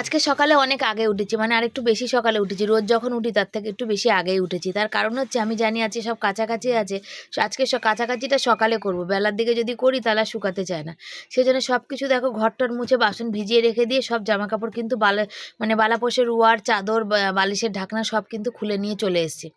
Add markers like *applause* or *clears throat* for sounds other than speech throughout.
আজকে সকালে অনেক আগে উঠেছি মানে আর একটু বেশি সকালে উঠেছি। রোজ যখন উঠি তার থেকে একটু বেশি আগেই উঠেছি। তার কারণ হচ্ছে আমি জানি আজকে সব কাছাকাছি আছে আজকে কাছাকাছিটা সকালে করব। বেলার দিকে যদি করি তাহলে শুকাতে চায় না। সেই জন্য সব কিছু দেখো ঘরটর মুছে বাসন ভিজিয়ে রেখে দিয়ে সব জামা কাপড় কিন্তু বালা মানে বালাপোষের রুয়ার চাদর বালিশের ঢাকনা সব কিন্তু খুলে নিয়ে চলে এসেছি।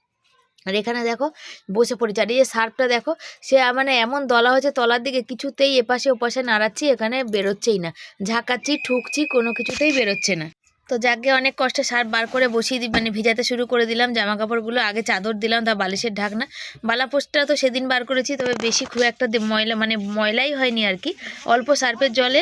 আর এখানে দেখো, বসে পড়েছে। আর এই যে সার্ফটা দেখো, সে মানে এমন দলা হয়েছে তলার দিকে, কিছুতেই এপাশে ওপাশে নাড়াচ্ছি, এখানে বেরোচ্ছেই না। ঝাঁকাচ্ছি, ঠুকছি, কোনো কিছুতেই বেরোচ্ছে না। তো যাকে অনেক কষ্টে সার বার করে বসিয়ে দিই মানে ভিজাতে শুরু করে দিলাম জামা কাপড়গুলো আগে চাদর দিলাম, তা বালিশের ঢাকনা। বালাপোস্টটা তো সেদিন বার করেছি, তবে বেশি খুব একটা ময়লা মানে ময়লাই হয়নি আর কি। অল্প সার্ফের জলে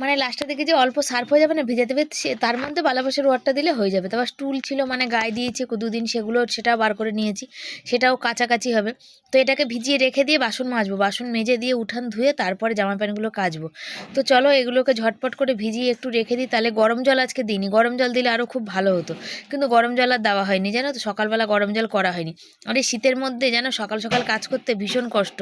মানে লাস্টের দিকে যে অল্প সার্ফ হয়ে যাবে না ভিজাতে হবে সে তার মধ্যে বালাপাশের ওয়ারটা দিলে হয়ে যাবে। তারপর স্টুল ছিল মানে গায়ে দিয়েছি দুদিন সেগুলো সেটাও বার করে নিয়েছি, সেটাও কাছাকাছি হবে। তো এটাকে ভিজিয়ে রেখে দিয়ে বাসন মাজবো, বাসন মেজে দিয়ে উঠান ধুয়ে তারপরে জামা প্যান্টগুলো কাচবো। তো চলো এগুলোকে ঝটপট করে ভিজিয়ে একটু রেখে দিই, তাহলে গরম জল আজকে দিইনি। গরম জল দিলে আরও খুব ভালো হতো, কিন্তু গরম জল আর দেওয়া হয়নি, জানো তো? সকালবেলা গরম জল করা হয়নি। আর এই শীতের মধ্যে যেন সকাল সকাল কাজ করতে ভীষণ কষ্ট।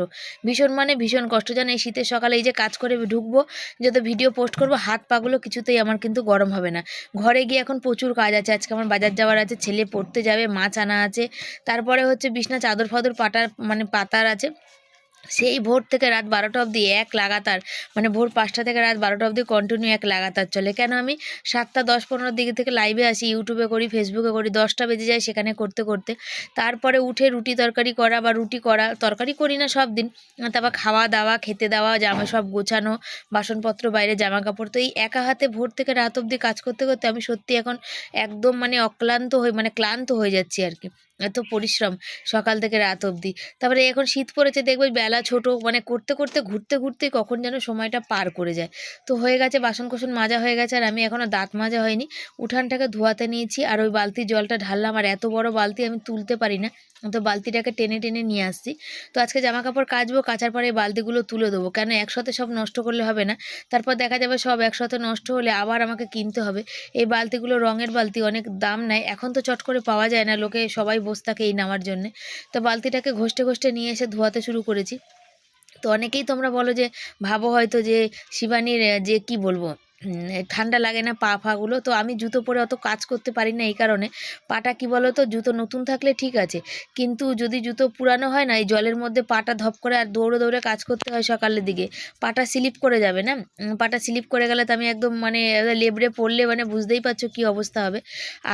ভীষণ মানে ভীষণ কষ্ট যেন এই শীতের সকালে এই যে কাজ করে ঢুকবো, যত ভিডিও পোস্ট করব, হাত পাগুলো কিছুতেই আমার কিন্তু গরম হবে না। ঘরে গিয়ে এখন প্রচুর কাজ আছে, আজকে আমার বাজার যাওয়ার আছে, ছেলে পড়তে যাবে, মাছ আনা আছে, তারপরে হচ্ছে বিছনা চাদর ফাদর পাটার মানে পাতার আছে। সেই ভোর থেকে রাত বারোটা অবধি এক লাগাতার মানে ভোর পাঁচটা থেকে রাত বারোটা অবধি কন্টিনিউ এক লাগাতার চলে। কেন আমি সাতটা দশ পনেরোর দিকে থেকে লাইভে আসি ইউটিউবে করি ফেসবুকে করি, দশটা বেজে যায় সেখানে করতে করতে। তারপরে উঠে রুটি তরকারি করা বা রুটি করা, তরকারি করি না সব দিন, তারপর খাওয়া দাওয়া, খেতে দেওয়া, জামা সব গোছানো, বাসনপত্র বাইরে জামা কাপড় তো এই একা হাতে ভোর থেকে রাত অবধি কাজ করতে করতে আমি সত্যি এখন একদম মানে অক্লান্ত হয়ে মানে ক্লান্ত হয়ে যাচ্ছি আর কি। এত পরিশ্রম সকাল থেকে রাত অবধি। তারপরে এখন শীত পড়েছে, দেখবে বেলা ছোট মানে করতে করতে, ঘুরতে ঘুরতে কখন যেন সময়টা পার করে যায়। তো হয়ে গেছে বাসন কোসন মাজা হয়ে গেছে, আর আমি এখনও দাঁত মাজা হয়নি। উঠানটাকে ধোয়াতে নিয়েছি, আর ওই বালতির জলটা ঢাললাম, আর এত বড় বালতি আমি তুলতে পারি না। তো বালতিটাকে টেনে টেনে নিয়ে আসছি। তো আজকে জামা কাপড় কাচবো, কাচার পরে এই বালতিগুলো তুলে দেবো, কেন একসাথে সব নষ্ট করলে হবে না? তারপর দেখা যাবে সব একসাথে নষ্ট হলে আবার আমাকে কিনতে হবে। এই বালতিগুলো রঙের বালতি, অনেক দাম নেয়। এখন তো চট করে পাওয়া যায় না, লোকে সবাই বসে থাকে এই নামার জন্যে। তো বালতিটাকে ঘষতে ঘষতে নিয়ে এসে ধোয়াতে শুরু করেছি। তো অনেকেই তোমরা বলো যে, ভাবো হয়তো যে, শিবানীর, যে কি বলব? ঠান্ডা লাগে না পা ফাগুলো, তো আমি জুতো পরে অত কাজ করতে পারি না এই কারণে। পাটা কি বলো তো জুতো নতুন থাকলে ঠিক আছে, কিন্তু যদি জুতো পুরানো হয় না, এই জলের মধ্যে পাটা ধপ করে আর দৌড়ে দৌড়ে কাজ করতে হয় সকালের দিকে। পাটা স্লিপ করে যাবে না? পাটা স্লিপ করে গেলে তো আমি একদম মানে লেবড়ে পড়লে মানে বুঝতেই পারছ কি অবস্থা হবে।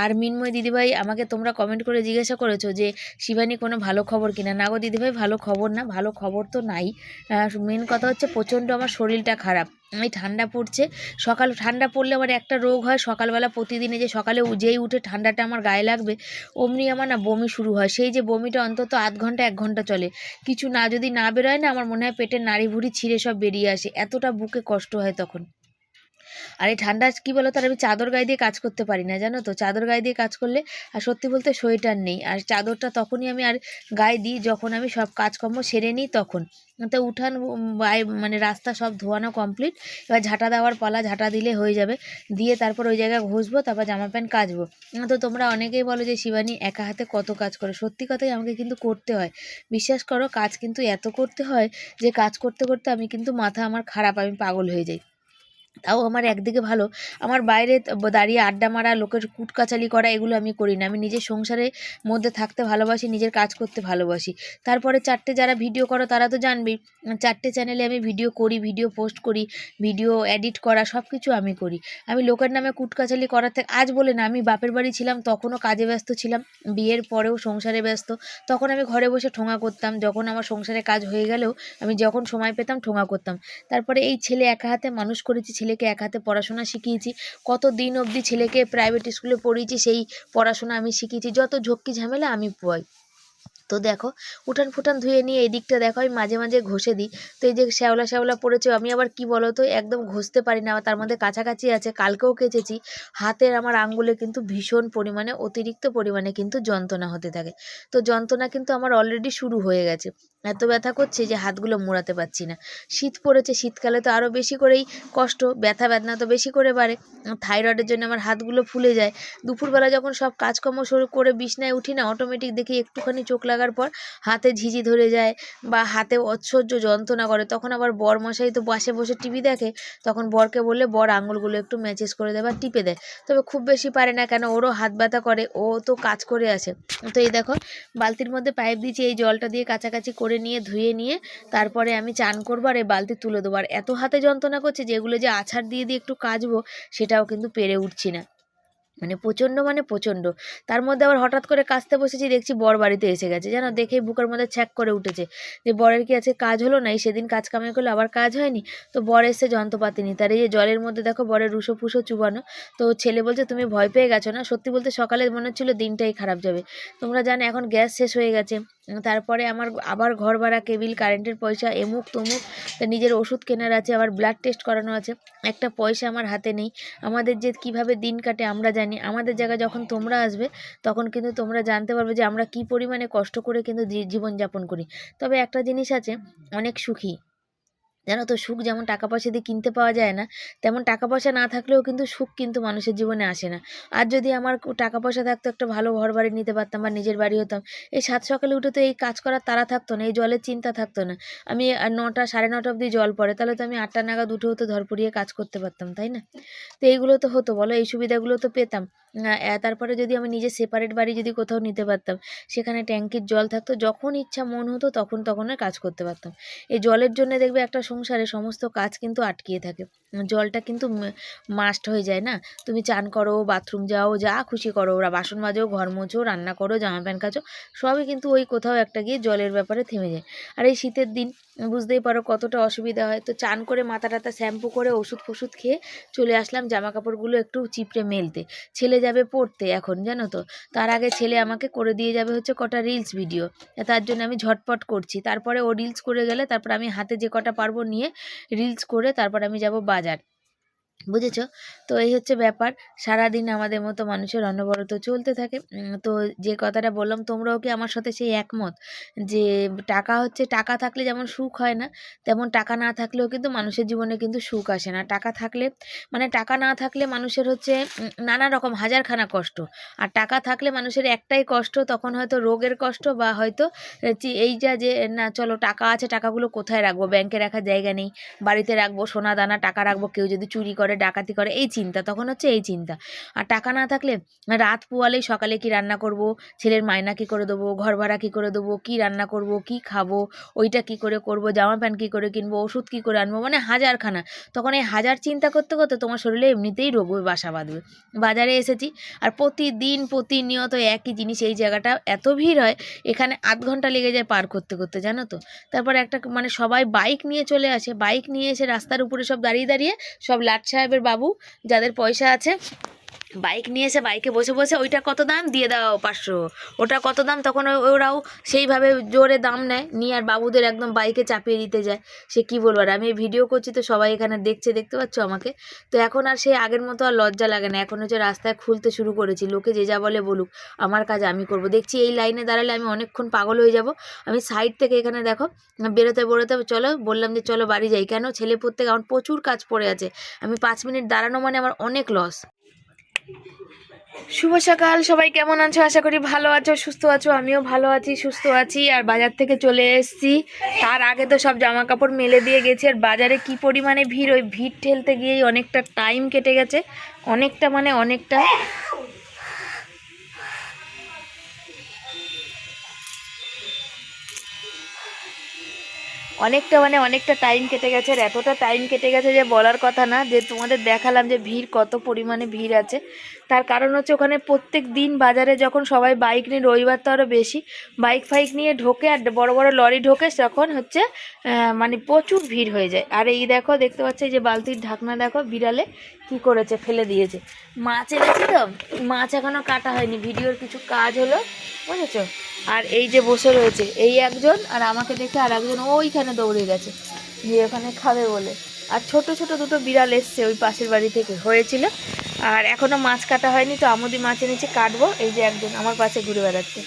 আর মিনময় দিদিভাই আমাকে তোমরা কমেন্ট করে জিজ্ঞাসা করেছ যে, শিবানী কোনো ভালো খবর কিনা? না গো দিদিভাই, ভালো খবর না, ভালো খবর তো নাই। মেন কথা হচ্ছে প্রচণ্ড আমার শরীরটা খারাপ। এই ঠান্ডা পড়ছে। সকাল ঠান্ডা পড়লে আমার একটা রোগ হয়। সকালবেলা প্রতিদিনে যে সকালে যেই উঠে ঠান্ডাটা আমার গায়ে লাগবে, অমনি আমার না বমি শুরু হয়। সেই যে বমিটা অন্তত আধ ঘণ্টা, এক ঘণ্টা চলে। কিছু না যদি না বেরোয় না, আমার মনে হয় পেটের নাড়ি ভুড়ি ছিঁড়ে সব বেরিয়ে আসে। এতটা বুকে কষ্ট হয় তখন। আর এই ঠান্ডা কী বলো তার আমি চাদর গায়ে দিয়ে কাজ করতে পারি না, জানো তো? চাদর গায়ে দিয়ে কাজ করলে, আর সত্যি বলতে সোয়েটার নেই। আর চাদরটা তখনই আমি আর গায়ে দিই, যখন আমি সব কাজকর্ম সেরে নিই তখন। তো উঠান মানে রাস্তা সব ধোয়ানো কমপ্লিট এবার ঝাঁটা দেওয়ার পালা, ঝাঁটা দিলে হয়ে যাবে। দিয়ে তারপর ওই জায়গায় ঘষবো, তারপর জামা প্যান্ট কাচবো। তো তোমরা অনেকেই বলো যে, শিবানী, একা হাতে কত কাজ করে? সত্যি কথাই আমাকে কিন্তু করতে হয়। বিশ্বাস করো, কাজ কিন্তু এত করতে হয় যে, কাজ করতে করতে আমি কিন্তু মাথা আমার খারাপ, আমি পাগল হয়ে যাই। তাও আমার একদিকে ভালো। আমার বাইরে দাঁড়িয়ে আড্ডা মারা, লোকের কুটকাচালি করা, এগুলো আমি করি না। আমি নিজের সংসারের মধ্যে থাকতে ভালোবাসি, নিজের কাজ করতে ভালোবাসি। তারপরে চারটে যারা ভিডিও করো তারা তো জানবেই চারটে চ্যানেলে আমি ভিডিও করি, ভিডিও পোস্ট করি, ভিডিও এডিট করা সব কিছু আমি করি। আমি লোকের নামে কুটকাচালি করার থেকে আজ বলে না, আমি বাপের বাড়ি ছিলাম, তখনও কাজে ব্যস্ত ছিলাম, বিয়ের পরেও সংসারে ব্যস্ত। তখন আমি ঘরে বসে ঠোঙা করতাম, যখন আমার সংসারে কাজ হয়ে গেলেও আমি যখন সময় পেতাম ঠোঙা করতাম। তারপরে এই ছেলে একা হাতে মানুষ করেছি ছেলেকে এক হাতে পড়াশোনা শিখিয়েছি কত দিন অবধি ছেলেকে প্রাইভেট স্কুলে পড়িয়েছি সেই পড়াশোনা আমি শিখিয়েছি, যত ঝক্কি ঝামেলা আমি পোয়াই তো দেখো, উঠান ফুটান ধুয়ে নিয়ে এই দিকটা দেখো, আমি মাঝে মাঝে ঘষে দিই। তো এই যে শ্যাওলা শ্যাওলা পড়েছে, আমি আবার কি বলো তো একদম ঘষতে পারি না, তার মধ্যে কাছাকাছি আছে, কালকেও কেচেছি। হাতের আমার আঙ্গুলে কিন্তু ভীষণ পরিমাণে, অতিরিক্ত পরিমাণে কিন্তু যন্ত্রণা হতে থাকে। তো যন্ত্রণা কিন্তু আমার অলরেডি শুরু হয়ে গেছে। এত ব্যথা করছে যে হাতগুলো মোড়াতে পারছি না। শীত পড়েছে, শীতকালে তো আরও বেশি করেই কষ্ট, ব্যথা বেদনা তো বেশি করে বাড়ে। থাইরয়েডের জন্য আমার হাতগুলো ফুলে যায়। দুপুরবেলা যখন সব কাজকর্ম শুরু করে বিছনায় উঠি না অটোমেটিক দেখি একটুখানি চোখ লাগার পর হাতে ঝিঝি ধরে যায় বা হাতে অসহ্য যন্ত্রণা করে। তখন আবার বর মশাই তো বাসে বসে টিভি দেখে, তখন বরকে বললে, বর, আঙুলগুলো একটু ম্যাচেস করে দেয় বা টিপে দেয় তবে খুব বেশি পারে না কেন, ওরও হাত ব্যথা করে, ও তো কাজ করে আসে। তো এই দেখো, বালতির মধ্যে পাইপ দিয়েছি, এই জলটা দিয়ে কাছাকাছি করে নিয়ে, ধুয়ে নিয়ে তারপরে আমি চান করব আর এই বালতি তুলে দেবো। আর এত হাতে যন্ত্রণা করছে যেগুলো যে আছাড় দিয়ে দিয়ে একটু কাচবো সেটাও কিন্তু পেরে উঠছি না। মানে প্রচণ্ড মানে প্রচণ্ড। তার মধ্যে আবার হঠাৎ করে কাচতে বসেছি, দেখছি বর বাড়িতে এসে গেছে। যেন দেখেই বুকের মধ্যে ছ্যাক করে উঠেছে যে, বরের কি আছে কাজ হলো না? এই সেদিন কাজ কামাই করলে আবার কাজ হয়নি? তো বর এসে যন্ত্রপাতি নি তার এই যে জলের মধ্যে দেখো বরের রুশো ফুসো চুবানো। তো ছেলে বলছে, তুমি ভয় পেয়ে গেছো না? সত্যি বলতে সকালে মনে হচ্ছিল দিনটাই খারাপ যাবে। তোমরা জানো এখন গ্যাস শেষ হয়ে গেছে। তারপরে আমার আবার ঘর ভাড়া, কেবিল, কারেন্টের পয়সা, এমুক তমুক নিজের ওষুধ কেনার আছে, আবার ব্লাড টেস্ট করানো আছে, একটা পয়সা আমার হাতে নেই। আমাদের যে কীভাবে দিন কাটে আমরা জানি, আমাদের জায়গায় যখন তোমরা আসবে, তখন কিন্তু তোমরা জানতে পারবে যে আমরা কি পরিমাণে কষ্ট করে কিন্তু জীবনযাপন করি। তবে একটা জিনিস আছে, অনেক সুখী। জানো তো, সুখ যেমন টাকা পয়সা দিয়ে কিনতে পাওয়া যায় না, তেমন টাকা পয়সা না থাকলেও কিন্তু সুখ কিন্তু মানুষের জীবনে আসে না। আর যদি আমার টাকা পয়সা থাকতো, একটা ভালো ঘর বাড়ি নিতে পারতাম বা নিজের বাড়ি হতাম এই সাত সকালে উঠে তো এই কাজ করার তারা থাকতো না, এই জলের চিন্তা থাকতো না। আমি নটা, সাড়ে নটা অবধি জল পড়ে, তাহলে তো আমি আটটা নাগাদ উঠেও তো ধরপড়িয়ে কাজ করতে পারতাম, তাই না? তো এইগুলো তো হতো, বলো এই সুবিধাগুলো তো পেতাম। তারপরে যদি আমি নিজে সেপারেট বাড়ি যদি কোথাও নিতে পারতাম, সেখানে ট্যাঙ্কির জল থাকতো, যখন ইচ্ছা মন হতো তখন তখনই কাজ করতে পারতাম। এই জলের জন্য দেখবে একটা সংসারে সমস্ত কাজ কিন্তু আটকিয়ে থাকে। জলটা কিন্তু মাস্ট হয়ে যায় না। তুমি চান করো বাথরুম যাও, যা খুশি করো। ওরা বাসন মাজো, ঘর মোছো, রান্না করো, জামা প্যান্ট কাচো, সবই কিন্তু ওই কোথাও একটা গিয়ে জলের ব্যাপারে থেমে যায়। আর এই শীতের দিন, বুঝতেই পারো কতটা অসুবিধা হয়। তো চান করে মাথা টাথা শ্যাম্পু করে ওষুধ ফষুধ খেয়ে চলে আসলাম জামা কাপড়গুলো একটু চিপড়ে মেলতে। ছেলে যাবে পড়তে এখন, জানো তো? তার আগে ছেলে আমাকে করে দিয়ে যাবে হচ্ছে কটা রিলস ভিডিও তার জন্য আমি ঝটপট করছি। তারপরে ও রিলস করে গেলে, তারপর আমি হাতে যে কটা পারব নিয়ে রিলস করে তারপর আমি যাব বাজার। বুঝেছ? তো এই হচ্ছে ব্যাপার। সারাদিন আমাদের মতো মানুষের অনবরত চলতে থাকে। তো যে কথাটা বললাম, তোমরাও কি আমার সাথে সেই একমত? যে টাকা হচ্ছে, টাকা থাকলে যেমন সুখ হয় না, তেমন টাকা না থাকলেও কিন্তু মানুষের জীবনে কিন্তু সুখ আসে না। টাকা থাকলে মানে টাকা না থাকলে মানুষের হচ্ছে নানা রকম হাজারখানা কষ্ট। আর টাকা থাকলে মানুষের একটাই কষ্ট, তখন হয়তো রোগের কষ্ট বা হয়তো এই যা যে, না চলো টাকা আছে, টাকাগুলো কোথায় রাখব? ব্যাংকে রাখার জায়গা নেই, বাড়িতে রাখব, সোনা দানা, টাকা রাখব, কেউ যদি চুরি করে ডাকাতি করে, এই চিন্তা, তখন হচ্ছে এই চিন্তা। আর টাকা না থাকলে রাত পোয়ালেই সকালে কি রান্না করব? ছেলের মায়না কি করে দেবো? ঘর ভাড়া কী করে দেবো? কী রান্না করব? কি খাব? ওইটা কি করে করব? জামা প্যান্ট কী করে কিনবো? ওষুধ কী করে আনব? মানে হাজারখানা। তখন এই হাজার চিন্তা করতে করতে তোমার শরীরে এমনিতেই রোগ বাসা বাঁধবে। বাজারে এসেছি আর প্রতিদিন, প্রতিনিয়ত একই জিনিস এই জায়গাটা, এত ভিড় হয়, এখানে আধ ঘণ্টা লেগে যায় পার করতে করতে, জানো তো? তারপর একটা মানে সবাই বাইক নিয়ে চলে আসে। বাইক নিয়ে এসে রাস্তার উপরে সব দাঁড়িয়ে দাঁড়িয়ে সব লাট সাহেবের বাবু যাদের পয়সা আছে। বাইক নিয়ে এসে বাইকে বসে বসে ওইটা কত দাম? দিয়ে দাও পাঁচশো। ওটা কত দাম? তখন ওরাও সেইভাবে জোরে দাম নেয়। নিয়ে আর বাবুদের একদম বাইকে চাপিয়ে দিতে যায়। সে কি বলব? আর আমি ভিডিও করছি তো সবাই এখানে দেখছে, দেখতে পাচ্ছ আমাকে? তো এখন আর সেই আগের মতো আর লজ্জা লাগে না। এখন হচ্ছে রাস্তায় খুলতে শুরু করেছি। লোকে যে যা বলে বলুক, আমার কাজ আমি করব। দেখছি এই লাইনে দাঁড়ালে আমি অনেকক্ষণ পাগল হয়ে যাব। আমি সাইড থেকে এখানে দেখো, বেরোতে বেরোতে চলো, বললাম যে চলো বাড়ি যাই। কেন? ছেলে পড়তে আমার প্রচুর কাজ পড়ে আছে। আমি পাঁচ মিনিট দাঁড়ানো মানে আমার অনেক লস শুভ সকাল, সবাই কেমন আছো? আশা করি ভালো আছো, সুস্থ আছো, আমিও ভালো আছি, সুস্থ আছি, আর বাজার থেকে চলে এসেছি। তার আগে তো সব জামা কাপড় মেলে দিয়ে গেছি, আর বাজারে কি পরিমাণে ভিড়? ওই ভিড় ঠেলতে গিয়েই অনেকটা টাইম কেটে গেছে, অনেকটা মানে অনেকটা। অনেকটা মানে অনেকটা টাইম কেটে গেছে আর এতটা টাইম কেটে গেছে যে বলার কথা না, যে তোমাদের দেখালাম যে ভিড়, কত পরিমাণে ভিড় আছে। তার কারণ হচ্ছে ওখানে প্রত্যেক দিন বাজারে যখন সবাই বাইক নিয়ে, রবিবার তো আরও বেশি বাইক ফাইক নিয়ে ঢোকে আর বড় বড় লরি ঢোকে, তখন হচ্ছে মানে প্রচুর ভিড় হয়ে যায়। আর এই দেখো, দেখতে পাচ্ছ যে বালতির ঢাকনা দেখো, বিড়ালে কি করেছে, ফেলে দিয়েছে। মাছ এনেছি তো, মাছ এখনও কাটা হয়নি, ভিডিওর কিছু কাজ হলো, বুঝেছ? আর এই যে বসে রয়েছে, এই একজন আর আমাকে দেখে আর একজন ওইখানে দৌড়ে গেছে, গিয়ে ওখানে খাবে বলে। আর ছোট ছোট দুটো বিড়াল এসছে ওই পাশের বাড়ি থেকে, হয়েছিল। আর এখনও মাছ কাটা হয়নি তো আমুদি মাছ এনেছি কাটবো। এই যে একজন আমার পাশে ঘুরে বেড়াচ্ছে।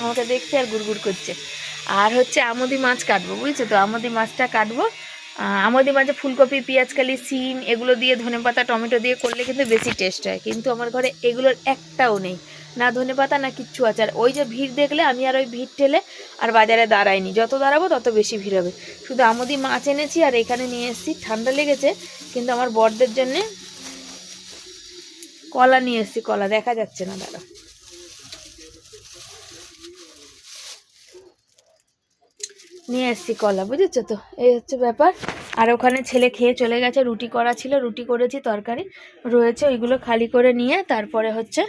আমাকে দেখছে আর গুড়গুড় করছে। আর হচ্ছে আমদি মাছ কাটবো বুঝছ? তো আমদি মাছটা কাটবো। আহ, আমদি মাছে ফুলকপি পেঁয়াজকালি সিম এগুলো দিয়ে ধনেপাতা টমেটো দিয়ে করলে কিন্তু বেশি টেস্ট হয়। কিন্তু আমার ঘরে এগুলোর একটাও নেই। না ধনেপাতা না কিচ্ছু আছে। আর ওই যে ভিড় দেখলে আমি আর ওই ভিড় ঠেলে আর বাজারে দাঁড়াইনি। যত দাঁড়াবো তত বেশি ভিড় হবে। শুধু আমদি মাছ এনেছি আর এখানে নিয়ে এসেছি। ঠান্ডা লেগেছে কিন্তু আমার বরদের জন্যে কলা নিয়ে এসেছি, কলা, দেখা যাচ্ছে না দাদা নিয়ে এসেছি কলা, বুঝেছ তো? এই হচ্ছে ব্যাপার। আর ওখানে ছেলে খেয়ে চলে গেছে, রুটি করা ছিল, রুটি করেছি, তরকারি রয়েছে, ওইগুলো খালি করে নিয়ে তারপরে হচ্ছে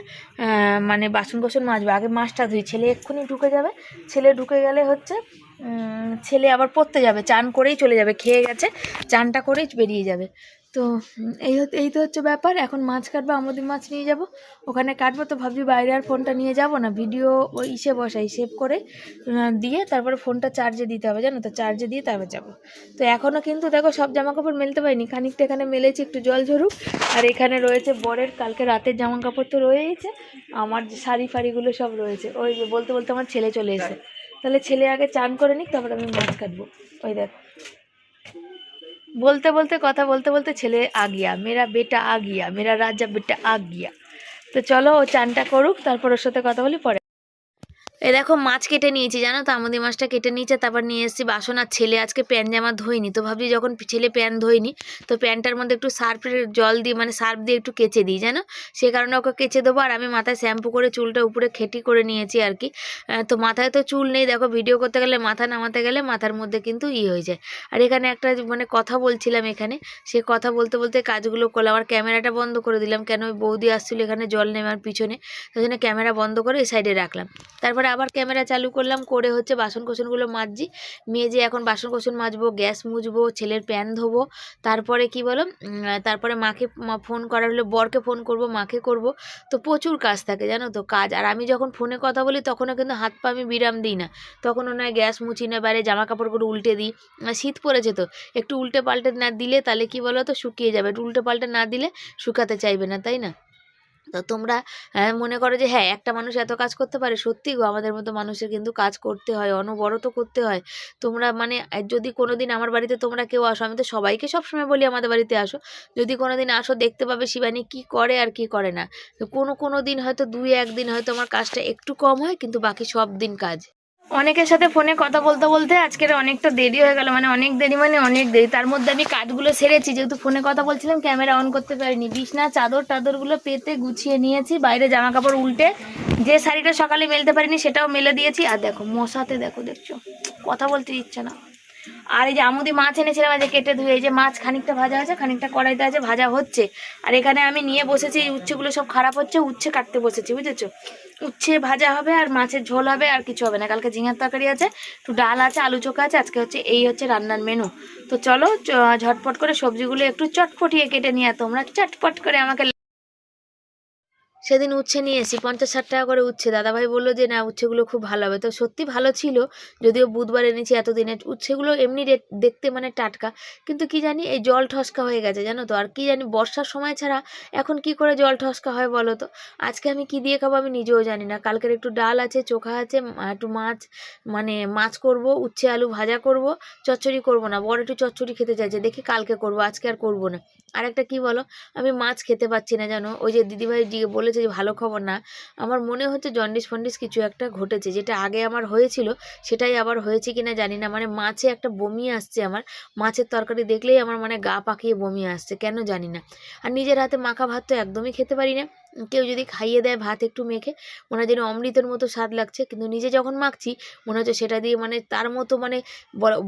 মানে বাসন কোসন মাজবে। আগে মাছটা ধুই, ছেলে এক্ষুনি ঢুকে যাবে। ছেলে ঢুকে গেলে হচ্ছে ছেলে আবার পড়তে যাবে, চান করেই চলে যাবে, খেয়ে গেছে, চানটা করেই বেরিয়ে যাবে। তো এই এই তো হচ্ছে ব্যাপার। এখন মাছ কাটবো আমাদের মাছ নিয়ে যাব। ওখানে কাটবো তো ভাবছি বাইরে আর ফোনটা নিয়ে যাব না। ভিডিও ওই ইসে বসাই, সেভ করে দিয়ে তারপরে ফোনটা চার্জে দিতে হবে, জানো তো? চার্জে দিয়ে তারপর যাব। তো এখনও কিন্তু দেখো সব জামা কাপড় মেলতে পারিনি। খানিকটা এখানে মেলেছি, একটু জল ঝরুক। আর এখানে রয়েছে বরের, কালকে রাতের জামা কাপড় তো রয়েইছে। আমার যে শাড়ি ফাড়িগুলো সব রয়েছে। ওই বলতে বলতে আমার ছেলে চলে এসে তাহলে ছেলে আগে চান করে নিক, তারপর আমি মাছ কাটবো। ওই দেখ বলতে বলতে, কথা বলতে বলতে ছেলে আগিয়া মেয়েরা বেটা আগিয়া মেয়েরা রাজা বেটা আগিয়া তো চলো ও চানটা করুক, তারপর ওর সাথে কথা বলি, পরে এই দেখো, মাছ কেটে নিয়েছি, জানো তো? আমাদের মাছটা কেটে নিয়েছে, তারপর নিয়ে এসেছি বাসন। আর ছেলে আজকে প্যান্ট জামা ধোয়নি, তো ভাবছি যখন ছেলে প্যান্ট ধোয়নি, তো প্যান্টটার মধ্যে একটু সার্ফের জল দিয়ে মানে সার্ফ দিয়ে একটু কেচে দিই, জানো? সে কারণে ওকে কেচে দেবো, আর আমি মাথায় শ্যাম্পু করে চুলটা উপরে খেটি করে নিয়েছি আর কি। তো মাথায় তো চুল নেই, দেখো, ভিডিও করতে গেলে, মাথা নামাতে গেলে মাথার মধ্যে কিন্তু ই হয়ে যায়। আর এখানে একটা মানে কথা বলছিলাম এখানে, সে কথা বলতে বলতে কাজগুলো করলাম, আর ক্যামেরাটা বন্ধ করে দিলাম, কেন ওই বৌদি আসছিল এখানে জল নেওয়ার পিছনে তাই জন্য ক্যামেরা বন্ধ করে এই সাইডে রাখলাম। তারপরে আবার ক্যামেরা চালু করলাম, করে হচ্ছে বাসন কোসনগুলো মাজছি। মেজে এখন বাসন কোসন মাজবো, গ্যাস মুছবো, ছেলের প্যান ধোবো। তারপরে কি বলো তারপরে মাকে ফোন করার হলে, বরকে ফোন করব, মাকে করব। তো প্রচুর কাজ থাকে, জানো তো, কাজ। আর আমি যখন ফোনে কথা বলি, তখনও কিন্তু হাত পা আমি বিরাম দিই না। তখনও নয় গ্যাস মুছি না, বাইরে জামা কাপড়গুলো উল্টে দিই। শীত পড়েছে তো, একটু উল্টে পাল্টে না দিলে তাহলে কি বলো তো, শুকিয়ে যাবে। উল্টে পাল্টে না দিলে শুকাতে চাইবে না, তাই না? তো তোমরা আহ, মনে করো যে হ্যাঁ একটা মানুষ এত কাজ করতে পারে সত্যি গো আমাদের মতো মানুষের কিন্তু কাজ করতে হয় অনবরত করতে হয়। তোমরা মানে যদি কোনো দিন আমার বাড়িতে তোমরা কেউ আসো আমি তো সবাইকে সবসময় বলি আমাদের বাড়িতে আসো যদি কোনো দিন আসো দেখতে পাবে শিবানী কি করে আর কি করে না। কোনো কোনো দিন হয়তো দুই একদিন হয়তো আমার কাজটা একটু কম হয় কিন্তু বাকি সব দিন কাজ। অনেকের সাথে ফোনে কথা বলতে বলতে আজকের অনেকটা দেরি হয়ে গেল মানে অনেক দেরি মানে অনেক দেরি। তার মধ্যে আমি কাজগুলো সেরেছি, যেহেতু ফোনে কথা বলছিলাম, ক্যামেরা অন করতে পারিনি। বিছনা, চাদর টাদরগুলো পেতে গুছিয়ে নিয়েছি, বাইরে জামা কাপড় উল্টে। যে শাড়িটা সকালে মেলতে পারিনি, সেটাও মেলে দিয়েছি। আর দেখো, মশাতে দেখো, দেখছ? কথা বলতে ইচ্ছে না। আর এই যে আমুদি মাছ এনেছিলাম আজ কেটে ধুয়ে, এই যে মাছ খানিকটা ভাজা আছে খানিকটা কড়াইতে আছে, ভাজা হচ্ছে। আর এখানে আমি নিয়ে বসেছি, এই উচ্ছেগুলো সব খারাপ হচ্ছে, উচ্ছে কাটতে বসেছি, বুঝেছ? উচ্ছে ভাজা হবে আর মাছের ঝোল হবে আর কিছু হবে না। কালকে ঝিঙের তরকারি আছে, একটু ডাল আছে, আলু চোখা আছে, আজকে হচ্ছে এই হচ্ছে রান্নার মেনু তো চলো, ঝটপট করে সবজিগুলো একটু চটপটিয়ে কেটে নিয়ে তোমরা চটপট করে আমাকে সেদিন উচ্ছে নিয়ে এসি পঞ্চাশ ষাট টাকা করে উচ্ছে। দাদাভাই বলল যে, না, উচ্ছেগুলো খুব ভালো হবে। তো সত্যি ভালো ছিল, যদিও বুধবার এনেছি এতদিনে উচ্ছেগুলো এমনি দেখতে মানে টাটকা, কিন্তু কি জানি এই জল ঠসকা হয়ে গেছে, জানো তো? আর কি জানি বর্ষার সময় ছাড়া এখন কি করে জল ঠসকা হয় বলো তো? আজকে আমি কি দিয়ে খাব আমি নিজেও জানি না। কালকের একটু ডাল আছে, চোখা আছে একটু মাছ মানে মাছ করব, উচ্ছে, আলু ভাজা করব, চচ্চড়ি করব না। বড় একটু চচ্চড়ি খেতে চাইছে, দেখি কালকে করব, আজকে আর করব না। আর একটা কি বলো? আমি মাছ খেতে পাচ্ছি না, জানো? ওই যে দিদিভাই জিগে বলেছে যে, ভালো খবর না। আমার মনে হচ্ছে জন্ডিস ফন্ডিস কিছু একটা ঘটেছে। যেটা আগে আমার হয়েছিল, সেটাই আবার হয়েছে কিনা জানি না। মানে মাছে একটা বমি আসছে আমার। মাছের তরকারি দেখলেই আমার মানে গা পাকিয়ে বমি আসছে, কেন জানি না। আর নিজের হাতে মাখা ভাত তো একদমই খেতে পারি না। কেউ যদি খাইয়ে দেয় ভাত একটু মেখে, মনে হয় যেন অমৃতের মতো স্বাদ লাগছে। কিন্তু নিজে যখন মাখছি, মনে হচ্ছে সেটা দিয়ে মানে তার মতো মানে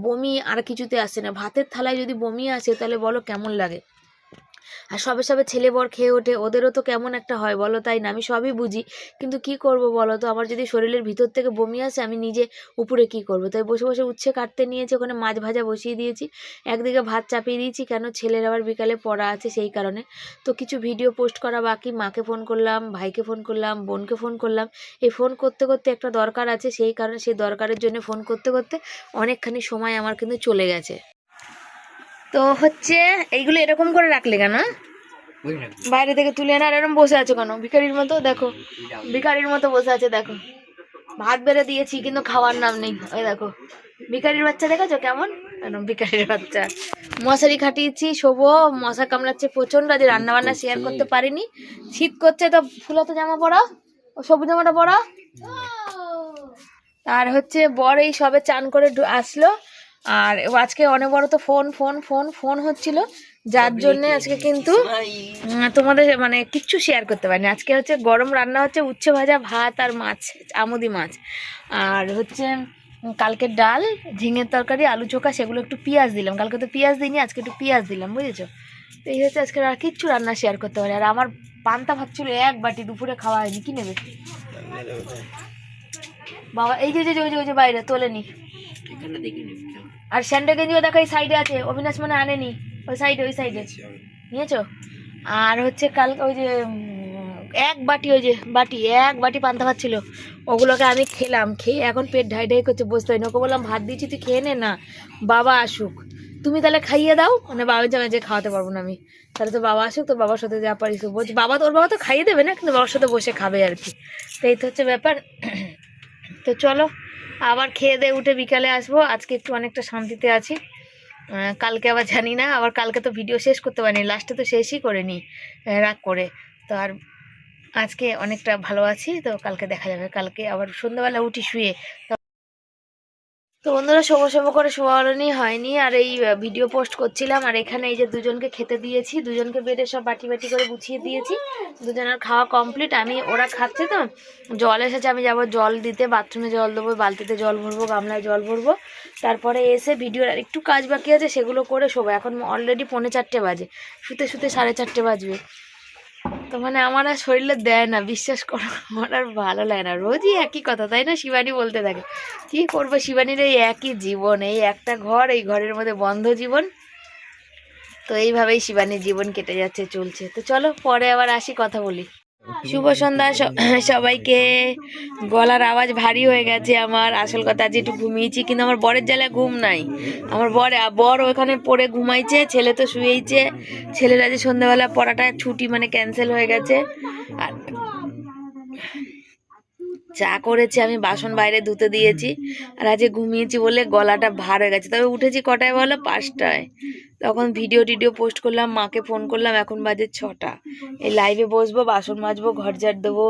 বমি আর কিছুতে আসে না। ভাতের থালায় যদি বমি আসে, তাহলে বলো কেমন লাগে? আর সবে সবে ছেলে বর খেয়ে ওঠে, ওদেরও তো কেমন একটা হয় বলো তাই না? আমি সবই বুঝি, কিন্তু কি করব বলো তো? আমার যদি শরীরের ভিতর থেকে বমি আসে, আমি নিজে উপরে কি করব? তাই বসে বসে উচ্ছে কাটতে নিয়েছি, ওখানে মাছ ভাজা বসিয়ে দিয়েছি, একদিকে ভাত চাপিয়ে দিয়েছি, কেন ছেলের আবার বিকালে পড়া আছে সেই কারণে। তো কিছু ভিডিও পোস্ট করা বাকি, মাকে ফোন করলাম, ভাইকে ফোন করলাম, বোনকে ফোন করলাম। এই ফোন করতে করতে একটা দরকার আছে, সেই কারণে সেই দরকারের জন্য ফোন করতে করতে অনেকখানি সময় আমার কিন্তু চলে গেছে। তো হচ্ছে এইগুলো এরকম করে রাখলে কেন? বাইরে থেকে তুলে এনে আর এরকম বসে আছো কেন? ভিখারির মতো, দেখো। ভিখারির মতো বসে আছে, দেখো। ভাত বেড়ে দিয়েছি, কিন্তু খাওয়ার নাম নেই। ওই দেখো। ভিখারির বাচ্চা দেখেছ কেমন? ভিখারির বাচ্চা। মশারি খাটিয়েছি, শোবো, মশা কামড়াচ্ছে প্রচণ্ড আজ রান্না বান্না শেয়ার করতে পারিনি। শীত করছে তো ফুলাতো জামা পরা, ও সবুজ জামাটা পরা। আর হচ্ছে বর এই সবে চান করে আসলো। আর ও আজকে অনবরত ফোন ফোন ফোন ফোন হচ্ছিল। যার জন্য আজকে কিন্তু তোমাদের মানে কিচ্ছু শেয়ার করতে পারিনি। আজকে হচ্ছে গরম রান্না হচ্ছে উচ্ছে ভাজা ভাত আর মাছ আমুদি মাছ। আর হচ্ছে কালকে ডাল ঝিঙের তরকারি আলু চোখা সেগুলো একটু পেঁয়াজ দিলাম। কালকে তো পেঁয়াজ দিইনি আজকে একটু পেঁয়াজ দিলাম বুঝেছ? তো এই হচ্ছে আজকে আর কিচ্ছু রান্না শেয়ার করতে পারি আর আমার পান্তা ভাত ছিল এক বাটি দুপুরে খাওয়া হয়নি। কি নেবে? বাবা এই যে ওই যে ওই যে বাইরে তোলেনি আর স্যান্ডো গেঞ্জিও দেখো এই সাইডে আছে। অবিনাশ মানে আনেনি। ওই সাইডে ওই সাইডে নিয়েছো আর হচ্ছে কাল ওই যে এক বাটি ওই যে বাটি এক বাটি পান্তা ভাত ছিল। ওগুলোকে আমি খেলাম। খেয়ে এখন পেট ঢাই ঢাই করছে বসতে হয় ওকে বললাম ভাত দিচ্ছি তুই খেয়ে নে না। বাবা আসুক। তুমি তাহলে খাইয়ে দাও মানে বাবা জানে যে খাওয়াতে পারব না আমি। তাহলে তো বাবা আসুক তো বাবার সাথে যা পারিস বলছি বাবা তো ওর বাবা তো খাইয়ে দেবে না কিন্তু বাবার সাথে বসে খাবে আর কি। তো এই তো হচ্ছে ব্যাপার। *clears throat* তো চলো আবার খেয়ে দিয়ে উঠে বিকালে আসব। আজকে একটু অনেকটা শান্তিতে আছি। কালকে আবার জানি না, আবার কালকে তো ভিডিও শেষ করতে পারিনি। লাস্টে তো শেষই করিনি রাগ করে। তো আর আজকে অনেকটা ভালো আছি, তো কালকে দেখা যাবে। কালকে আবার সন্ধ্যাবেলা উঠি শুয়ে তো- বন্ধুরা শোবো শোবো করে শোয়ানি হয়নি, আর এই ভিডিও পোস্ট করছিলাম, আর এখানে এই যে দুজনকে খেতে দিয়েছি, দুজনকে বেডে সব বাটি বাটি করে গুছিয়ে দিয়েছি, দুজনের খাওয়া কমপ্লিট আমি, ওরা খাচ্ছে তো, জল এসেছে, আমি যাব জল দিতে বাথরুমে জল দেবো, বালতিতে জল ভরবো, গামলায় জল ভরবো, তারপরে এসে ভিডিওর আর একটু কাজ বাকি আছে, সেগুলো করে শোবো, এখন অলরেডি পৌনে চারটে বাজে, শুতে শুতে সাড়ে চারটে বাজবে। তো মানে আমার আর শরীরে দেয় না, বিশ্বাস করো, আমার আর ভালো লাগে না। রোজই একই কথা, তাই না? শিবানী বলতে থাকে। কি করব শিবানীর এই একই জীবন, এই একটা ঘর, এই ঘরের মধ্যে বন্ধ জীবন। তো এইভাবেই শিবানীর জীবন কেটে যাচ্ছে, চলছে। তো চলো, পরে আবার আসি, কথা বলি। শুভ সন্ধ্যা সবাইকে। গলার আওয়াজ ভারী হয়ে গেছে আমার। আসল কথা আজ একটু ঘুমিয়েছি কিন্তু আমার বরের জ্বালায় ঘুম নাই। আমার বর বর ওখানে পড়ে ঘুমাইছে ছেলে তো শুয়েইছে। ছেলের আজ সন্ধ্যাবেলা পড়াটা ছুটি মানে ক্যান্সেল হয়ে গেছে। আর চা করেছি আমি বাসন বাইরে ধুতে দিয়েছি। আর আজকে ঘুমিয়েছি বলে গলাটা ভার হয়ে গেছে। তবে উঠেছি কটায় বলো? পাঁচটায়। তখন ভিডিও টিডিও পোস্ট করলাম মাকে ফোন করলাম এখন বাজে ছটা এই লাইভে বসবো বাসন মাজবো ঘর ঝাড় দেবো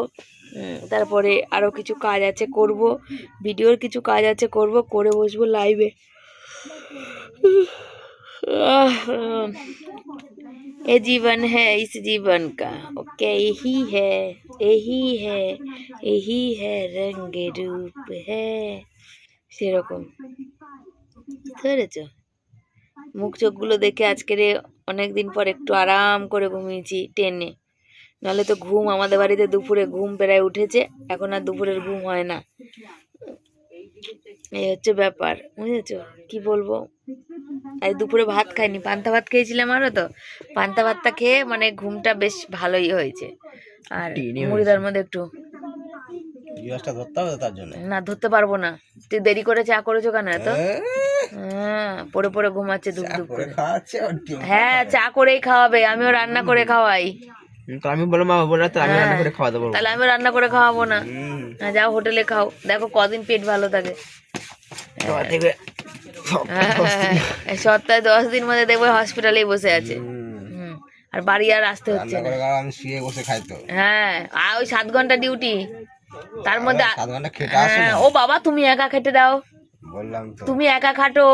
উম, তারপরে আরও কিছু কাজ আছে করব ভিডিওর কিছু কাজ আছে করব করে বসবো লাইভে ये जीवन है इस जीवन का ओके यही है यही है यही है रंग रूप है সেরকম বুঝতে পেরেছ মুখ চোখগুলো দেখে আজকের অনেক দিন পর একটু আরাম করে ঘুমিয়েছি টেনে নাহলে তো ঘুম আমাদের বাড়িতে দুপুরে ঘুম পেরায় উঠেছে এখন আর দুপুরের ঘুম হয় না। এই হচ্ছে ব্যাপার বুঝেছ? কি বলব? আজ দুপুরে ভাত খাইনি পান্তা ভাত খেয়েছিলাম আরও তো। পান্তা ভাতটা খেয়ে মানে ঘুমটা বেশ ভালোই হয়েছে। আর মুড়িদার মধ্যে একটু ইউএসটা ধরতে হবে তার জন্য? না ধরতে পারব না। তুই দেরি করে চা করেছ কেন এত? হ্যাঁ পড়ে পড়ে ঘুমাচ্ছে দুপ দুপ করে। হ্যাঁ চা করেই খাওয়াবে আমিও রান্না করে খাওয়াই। তো আমি বললাম মা বলে তো আমি রান্না করে খাওয়া দেবো তাহলে আমিও রান্না করে খাওয়াবো না। হ্যাঁ, যাও হোটেলে খাও। দেখো কদিন পেট ভালো থাকে। হ্যাঁ, এই সপ্তাহে দশ দিন মধ্যে দেখবে হসপিটালেই বসে আছে। আর বাড়ি আর আসতে হচ্ছে না। আমি শুয়ে বসে খাই তো। হ্যাঁ আর ওই সাত ঘণ্টা ডিউটি। তার মধ্যে হ্যাঁ, ও বাবা তুমি একা খেতে দাও। বললাম তুমি একা খাটো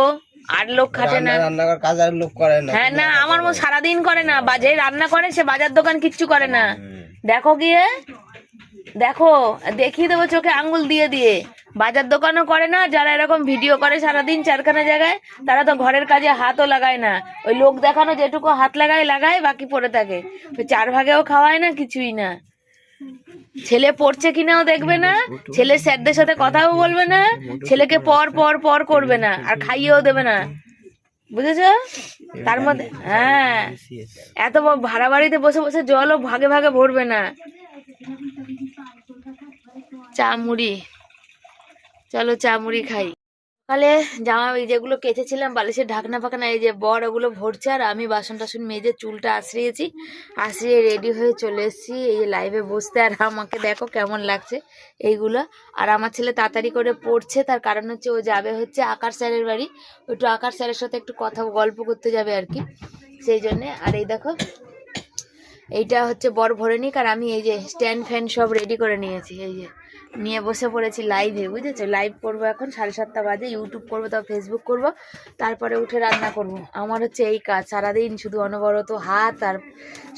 আট লোক খাটে না। কাজ আর লোক করে না। হ্যাঁ না আমার মতো সারাদিন করে না বাজে রান্না করে সে বাজার দোকান কিচ্ছু করে না। দেখো গিয়ে দেখো দেখিয়ে দেবো চোখে আঙ্গুল দিয়ে দিয়ে। বাজার দোকানও করে না যারা এরকম ভিডিও করে সারাদিন চারখানা জায়গায় তারা তো ঘরের কাজে হাতও লাগায় না। ওই লোক দেখানো যেটুকু হাত লাগায় লাগায় বাকি পড়ে থাকে। চার ভাগেও খাওয়ায় না কিছুই না। ছেলে পড়ছে কিনাও দেখবে না ছেলে স্যারদের সাথে কথাও বলবে না ছেলেকে পর পর পর করবে না আর খাইয়েও দেবে না। বুঝেছ? তার মধ্যে হ্যাঁ। এত ভাড়া বাড়িতে বসে বসে জলও ভাগে ভাগে ভরবে না। চা মুড়ি। চলো চা মুড়ি খাই। সকালে জামা এই যেগুলো কেচেছিলাম, বালিশের ঢাকনা ফাকনা, এই যে বর ওগুলো ভরছে, আর আমি বাসন টাসন মেজে চুলটা আশ্রিয়েছি আশ্রিয়ে রেডি হয়ে চলে এসেছি, এই লাইভে বসতে, আর আমাকে দেখো কেমন লাগছে এইগুলো। আর আমার ছেলে তাড়াতাড়ি করে পড়ছে, তার কারণ হচ্ছে ও যাবে হচ্ছে আকার স্যারের বাড়ি। একটু আকার স্যারের সাথে একটু কথা, গল্প করতে যাবে আর কি। সেই জন্যে, আর এই দেখো, এইটা হচ্ছে বর ভরে নিক, আর আমি এই যে স্ট্যান্ড ফ্যান সব রেডি করে নিয়েছি, এই যে। নিয়ে বসে পড়েছি লাইভে বুঝেছ? লাইভ করব এখন, সাড়ে সাতটা বাজে ইউটিউব করব তাও ফেসবুক করব, তারপরে উঠে রান্না করব। আমার হচ্ছে এই কাজ, সারাদিন শুধু অনবরত হাত আর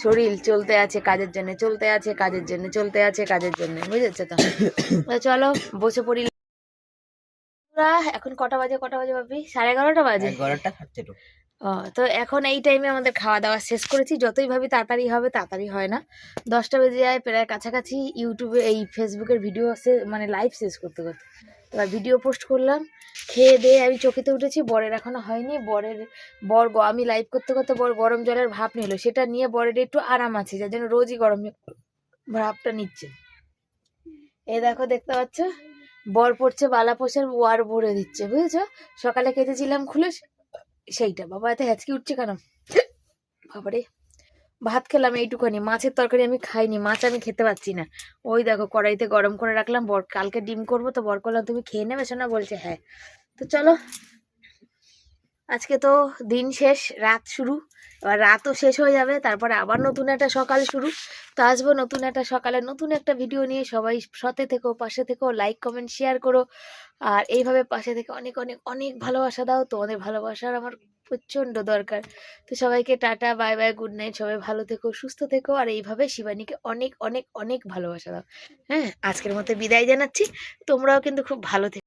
শরীর চলতে আছে কাজের জন্য, চলতে আছে কাজের জন্য, চলতে আছে কাজের জন্য, বুঝেছ তো? চলো, বসে পড়ি। এখন কটা বাজে কটা বাজে ভাবি? সাড়ে এগারোটা বাজে? এগারোটা তো এখন এই টাইমে আমাদের খাওয়া দাওয়া শেষ করেছি। যতই ভাবি তাড়াতাড়ি হবে, তাড়াতাড়ি হয় না। দশটা বেজে যায়, প্রায় কাছাকাছি ইউটিউবে এই ফেসবুকের ভিডিও মানে লাইভ শেষ করতে করতে। এবার ভিডিও পোস্ট করলাম, খেয়ে দিয়ে আমি চকিতে উঠেছি, বরের এখনও হয়নি। বরের, বর আমি লাইভ করতে করতে বর গরম জলের ভাপ নিল। সেটা নিয়ে বরের একটু আরাম আছে, যার জন্য রোজই গরম ভাপটা নিচ্ছে। এই দেখো, দেখতে পাচ্ছ? বর পড়ছে বালা পোষার ওয়ার ভরে দিচ্ছে, বুঝেছ? সকালে কেটেছিলাম খুলে সেইটা, বাবা এত হ্যাচকি উঠছে কেন? বাবারে, ভাত খেলাম এইটুখানি মাছের তরকারি আমি খাইনি, মাছ আমি খেতে পাচ্ছি না। ওই দেখো, কড়াইতে গরম করে রাখলাম, বর কালকে ডিম করব তো বর করলাম তুমি খেয়ে নেবে? শোনা বলছে হ্যাঁ। তো চলো আজকে তো দিন শেষ, রাত শুরু। এবার রাতও শেষ হয়ে যাবে, তারপরে আবার নতুন একটা সকাল শুরু। তো আসব নতুন একটা সকালে নতুন একটা ভিডিও নিয়ে। সবাই সাথে থেকো, পাশে থেকো লাইক কমেন্ট শেয়ার করো। আর এইভাবে পাশে থেকে অনেক অনেক অনেক ভালোবাসা দাও। তোমাদের ভালোবাসার আমার প্রচণ্ড দরকার। তো সবাইকে tata bye bye good night সবাই ভালো থেকো, সুস্থ থেকো। আর এইভাবে শিবানীকে অনেক অনেক অনেক ভালোবাসা দাও। হ্যাঁ আজকের মতো বিদায় জানাচ্ছি। তোমরাও কিন্তু খুব ভালো থেকো।